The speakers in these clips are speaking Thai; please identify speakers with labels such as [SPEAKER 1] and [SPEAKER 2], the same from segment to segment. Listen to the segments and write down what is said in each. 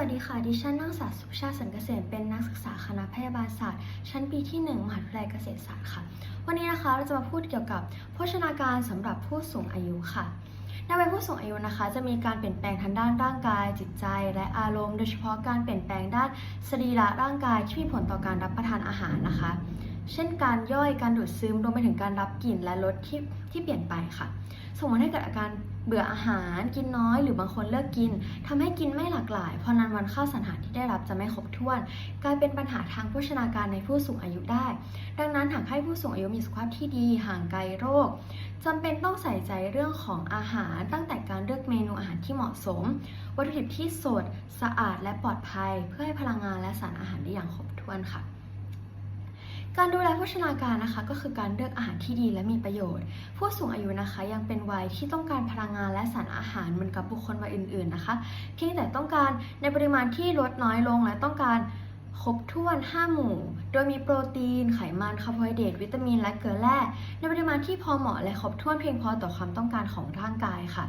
[SPEAKER 1] วัสดีค่ะ ดิฉันนางสาวสุชาติสันเกษมเป็นนักศึกษาคณะแพทยาบาลศาสตร์ ชั้นปีที่ 1 มหาวิทยาลัยเกษตรศาสตร์ค่ะ วันนี้นะคะเราจะมาพูดเกี่ยวกับโภชนาการสำหรับผู้สูงอายุค่ะในวัยผู้สูงอายุนะคะ จะมีการเปลี่ยนแปลงทางด้านร่างกาย จิตใจ และอารมณ์ โดยเฉพาะการเปลี่ยนแปลงด้านสรีระร่างกายที่มีผลต่อการรับประทานอาหารนะคะ เช่นการย่อยการดูดซึมรวมไปถึงการรับกลิ่นและรสที่ที่เปลี่ยนไปค่ะ ส่งผลให้เกิดอาการเบื่ออาหารกินน้อย หรือบางคนเลิกกินทำให้กินไม่หลากหลายเพราะนั้นวันข้าวสารอาหารที่ได้รับจะไม่ครบถ้วน กลายเป็นปัญหาทางโภชนาการในผู้สูงอายุได้ ดังนั้นหากให้ผู้สูงอายุมีสุขภาพที่ดีห่างไกลโรคจำเป็นต้องใส่ใจเรื่องของอาหาร ตั้งแต่การเลือกเมนูอาหารที่เหมาะสม วัตถุดิบที่สด สะอาดและปลอดภัย เพื่อให้พลังงานและสารอาหารได้อย่างครบถ้วนค่ะ การดูแลโภชนาการนะคะ ก็คือการเลือกอาหารที่ดีและมีประโยชน์ ผู้สูงอายุนะคะยังเป็นวัยที่ต้องการพลังงานและสารอาหารเหมือนกับบุคคลวัยอื่น ๆนะคะ เพียงแต่ต้องการในปริมาณที่ลดน้อยลงและต้องการครบถ้วน 5 หมู่ โดยมีโปรตีน ไขมันคาร์โบไฮเดรตวิตามินและเกลือแร่ในปริมาณที่พอเหมาะและครบถ้วนเพียงพอต่อความต้องการของร่างกายค่ะ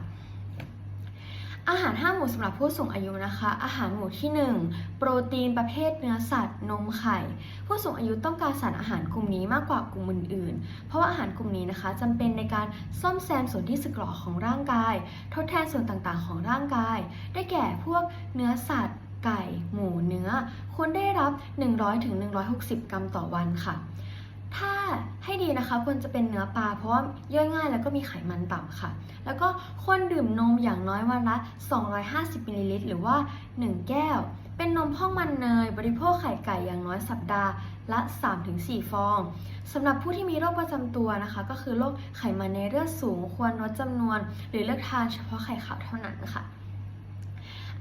[SPEAKER 1] อาหาร 5 หมู่สำหรับผู้สูงอายุนะคะ อาหารหมู่ที่ 1 โปรตีนประเภทเนื้อสัตว์ นมไข่ ผู้สูงอายุต้องการสารอาหารกลุ่มนี้มากกว่ากลุ่มอื่นๆ เพราะว่าอาหารกลุ่มนี้นะคะจำเป็นในการซ่อมแซมส่วนที่สึกหรอของร่างกาย ทดแทนส่วนต่างๆ ของร่างกาย ได้แก่พวกเนื้อสัตว์ ไก่ หมูเนื้อควรได้รับ 100-160 กรัมต่อวันค่ะ ถ้าให้ดีนะคะควรจะเป็นเนื้อปลาเพราะว่าย่อยง่ายแล้วก็มีไขมันต่ำค่ะ แล้วก็ควรดื่มนมอย่างน้อยวันละ 250มิลลิลิตรหรือว่า 1 แก้ว เป็นนมพ่องมันเนย บริโภคไข่ไก่อย่างน้อยสัปดาห์ละ 3-4 ฟองสำหรับผู้ที่มีโรคประจำตัวนะคะ ก็คือโรคไขมันในเลือดสูง ควรลดจำนวน หรือเลือกทานเฉพาะไข่ขาวเท่านั้นค่ะ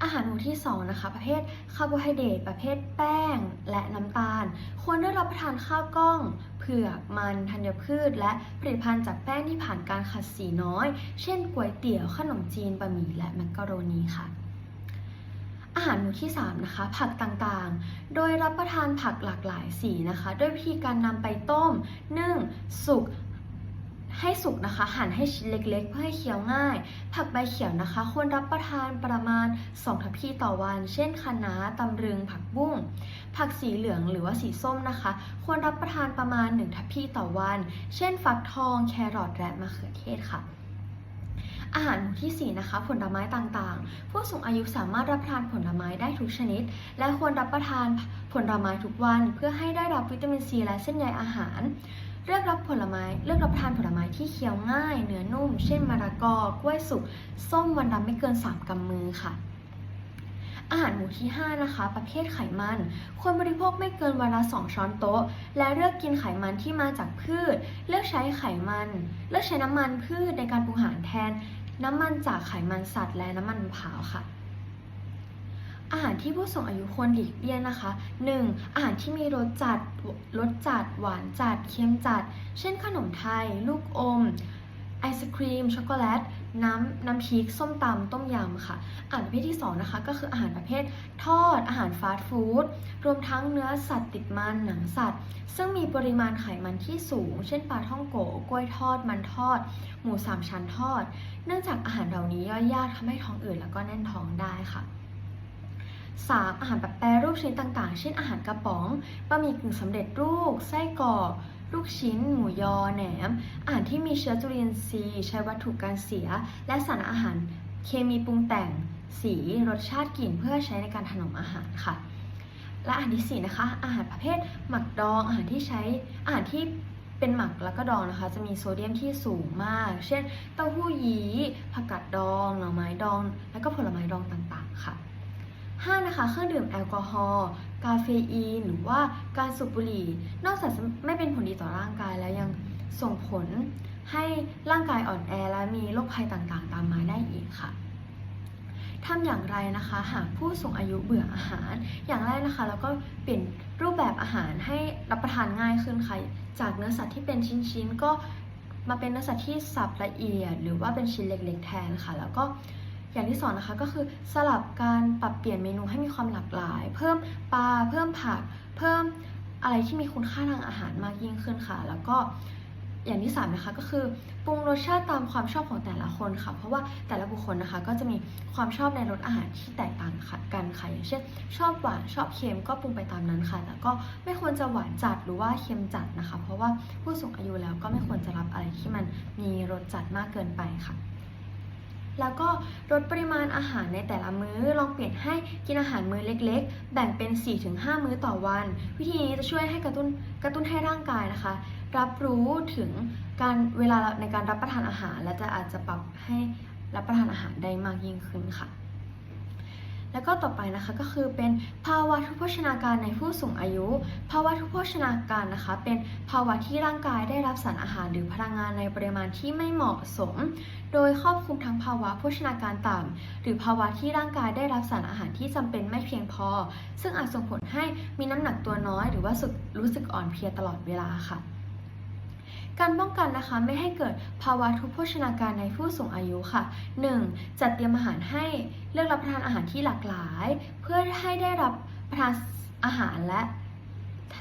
[SPEAKER 1] อาหารหมู่ที่2นะคะประเภทคาร์โบไฮเดรตประเภทแป้งและน้ำตาล ควรได้รับประทานข้าวกล้อง เผือกมันธัญพืช และผลิตภัณฑ์จากแป้งที่ผ่านการขัดสีน้อย เช่นก๋วยเตี๋ยวขนมจีนบะหมี่และแมกกะโรนีค่ะอาหารหมู่ที่ 3 นะคะ ผักต่างๆ โดยรับประทานผักหลากหลายสีนะคะ ด้วยวิธีการนำไปต้ม นึ่ง สุก ให้สุกนะคะ หั่นให้ชิ้นเล็กๆ เพื่อให้เคี้ยวง่าย ผักใบเขียวนะคะ ควรรับประทานประมาณ 2 ทัพพีต่อวัน เช่นคะน้าตำลึง ผักบุ้ง ผักสีเหลืองหรือว่าสีส้มนะคะ ควรรับประทานประมาณ 1 ทัพพีต่อวัน เช่น ฟักทอง แครอทและมะเขือเทศค่ะอาหารที่4นะคะผลไม้ต่างๆ ผู้สูงอายุสามารถรับประทานผลไม้ได้ทุกชนิด และควรรับประทานผลไม้ทุกวัน เพื่อให้ได้รับวิตามินซีและเส้นใยอาหาร เลือกรับผลไม้ เลือกรับทานผลไม้ที่เคี้ยวง่าย เนื้อนุ่ม เช่นมะละกอกล้วยสุก ส้มวันละไม่เกิน 3กำมือค่ะ อาหารหมู่ที่ 5 นะคะ ประเภทไขมัน ควรบริโภคไม่เกินวันละ 2 ช้อนโต๊ะ และเลือกกินไขมันที่มาจากพืช เลือกใช้ไขมัน เลือกใช้น้ำมันพืชในการปรุงอาหารแทน น้ำมันจากไขมันสัตว์ และน้ำมันมะพร้าวค่ะ อาหารที่ผู้สูงอายุควรหลีกเลี่ยงนะคะ 1. อาหารที่มีรสจัดรสจัด หวานจัด เค็มจัด เช่นขนมไทย ลูกอม ไอศครีม ช็อกโกแลต น้ำน้ำพริก ส้มตำ ต้มยำค่ะ อาหารประเภทที่ 2 นะคะ ก็คืออาหารประเภททอด อาหารฟาสต์ฟู้ด รวมทั้งเนื้อสัตว์ติดมัน หนังสัตว์ ซึ่งมีปริมาณไขมันที่สูง เช่นปลาท่องโกกล้วยทอด มันทอด หมูสามชั้นทอด เนื่องจากอาหารเหล่านี้ย่อยยากทำให้ท้องอืดแล้วก็แน่นท้องได้ค่ะ 3. อาหารแบบแปรรูปชนิดต่างๆ เช่นอาหารกระป๋องบะหมี่กึ่งสำเร็จรูป ไส้กรอกลูกชิ้น หมูยอ แหนม อาหารที่มีเชื้อจุลินทรีย์ใช้วัตถุการเสีย และสารอาหารเคมีปรุงแต่งสีรสชาติกลิ่นเพื่อใช้ในการถนอมอาหารค่ะ และอาหารที่ 4 นะคะ อาหารประเภทหมักดอง อาหารที่ใช้อาหารที่เป็นหมักแล้วก็ดองนะคะ จะมีโซเดียมที่สูงมาก เช่น เต้าหู้ยี้ผักกาดดองหน่อไม้ดอง และก็ผลไม้ดองต่างๆ ค่ะ 5. นะคะ เครื่องดื่มแอลกอฮอล์ กาเฟอีน หรือว่าการสูบบุหรี่ นอกจากไม่เป็นผลดีต่อร่างกายแล้วยังส่งผลให้ร่างกายอ่อนแอและมีโรคภัยต่างๆ ตามมาได้อีกค่ะทำอย่างไรนะคะ หากผู้สูงอายุเบื่ออาหาร อย่างแรกนะคะแล้วก็เปลี่ยนรูปแบบอาหารให้รับประทานง่ายขึ้นค่ะ จากเนื้อสัตว์ที่เป็นชิ้นๆ ก็มาเป็นเนื้อสัตว์ที่สับละเอียด หรือว่าเป็นชิ้นเล็กๆ แทนค่ะ แล้วก็ อย่างที่สองนะคะก็คือสลับการปรับเปลี่ยนเมนูให้มีความหลากหลาย เพิ่มปลาเพิ่มผัก เพิ่มอะไรที่มีคุณค่าทางอาหารมากยิ่งขึ้นค่ะ แล้วก็อย่างที่สามนะคะก็คือปรุงรสชาติตามความชอบของแต่ละคนค่ะ เพราะว่าแต่ละบุคคลนะคะก็จะมีความชอบในรสอาหารที่แตกต่างกันค่ะอย่างเช่น ชอบหวานชอบเค็มก็ปรุงไปตามนั้นค่ะแต่ก็ไม่ควรจะหวานจัดหรือว่าเค็มจัดนะคะ เพราะว่าผู้สูงอายุแล้วก็ไม่ควรจะรับอะไรที่มันมีรสจัดมากเกินไปค่ะ แล้วก็ลดปริมาณอาหารในแต่ละมื้อ ลองเปลี่ยนให้กินอาหารมื้อเล็ก ๆ แบ่งเป็น 4-5 มื้อต่อวัน วิธีนี้จะช่วยให้กระตุ้นกระตุ้นให้ร่างกายนะคะ รับรู้ถึงการเวลาในการรับประทานอาหาร และจะอาจจะปรับให้รับประทานอาหารได้มากยิ่งขึ้นค่ะ แล้วก็ต่อไปนะคะก็คือเป็นภาวะทุพโภชนาการในผู้สูงอายุ ภาวะทุพโภชนาการนะคะ เป็นภาวะที่ร่างกายได้รับสารอาหารหรือพลังงานในปริมาณที่ไม่เหมาะสม โดยครอบคลุมทั้งภาวะโภชนาการต่ำหรือภาวะที่ร่างกายได้รับสารอาหารที่จำเป็นไม่เพียงพอ ซึ่งอาจส่งผลให้มีน้ำหนักตัวน้อย หรือว่าสึกรู้สึกอ่อนเพลียตลอดเวลาค่ะ การป้องกันนะคะไม่ให้เกิดภาวะทุพโภชนาการในผู้สูงอายุค่ะ 1. จัดเตรียมอาหารให้เลือกรับประทานอาหารที่หลากหลาย เพื่อให้ได้รับประทานอาหารและ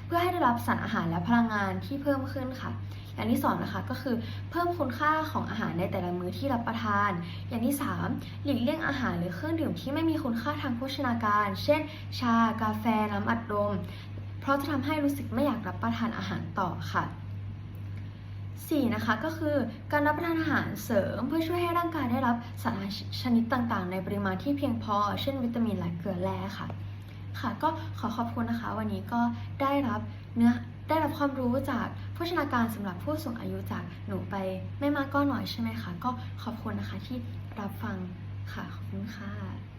[SPEAKER 1] เพื่อให้ได้รับสารอาหารและพลังงานที่เพิ่มขึ้นค่ะ อย่างที่สองนะคะก็คือเพิ่มคุณค่าของอาหารในแต่ละมื้อที่รับประทาน อย่างที่สามหลีกเลี่ยงอาหารหรือเครื่องดื่มที่ไม่มีคุณค่าทางโภชนาการ เช่น ชา กาแฟ น้ำอัดลมเพราะจะทำให้รู้สึกไม่อยากรับประทานอาหารต่อค่ะ 4. นะคะก็คือการรับประทานอาหารเสริมเพื่อช่วยให้ร่างกายได้รับสารชนิดต่างๆ ในปริมาณที่เพียงพอ เช่นวิตามินและเกลือแร่ค่ะ ค่ะ ก็ขอขอบคุณนะคะ วันนี้ก็ได้รับเนื้อได้รับความรู้จากโภชนาการสำหรับผู้สูงอายุจากหนูไปไม่มากก็หน้อยใช่ไหมคะ ก็ขอบคุณนะคะที่รับฟังค่ะ ขอบคุณค่ะ